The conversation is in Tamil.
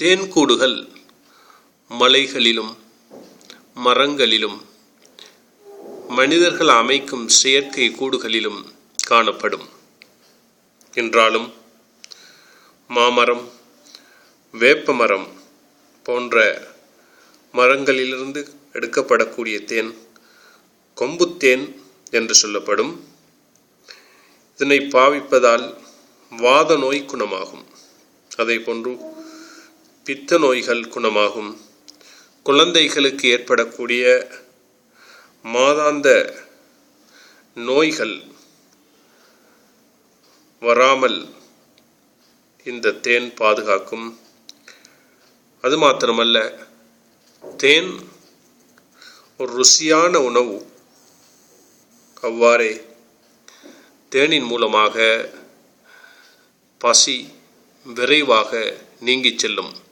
தேன்கூடுகள் மலைகளிலும் மரங்களிலும் மனிதர்கள் அமைக்கும் செயற்கை கூடுகளிலும் காணப்படும். என்றாலும் மாமரம் வேப்பமரம் போன்ற மரங்களிலிருந்து எடுக்கப்படக்கூடிய தேன் கொம்புத்தேன் என்று சொல்லப்படும். இதனை பாவிப்பதால் வாத நோய் குணமாகும். அதை போன்று பித்த நோய்கள் குணமாகும். குழந்தைகளுக்கு ஏற்படக்கூடிய மாதாந்த நோய்கள் வராமல் இந்த தேன் பாதுகாக்கும். அது மாத்திரமல்ல தேன் ஒரு ருசியான உணவு. அவ்வாறே தேனின் மூலமாக பசி விரைவாக நீங்கிச் செல்லும்.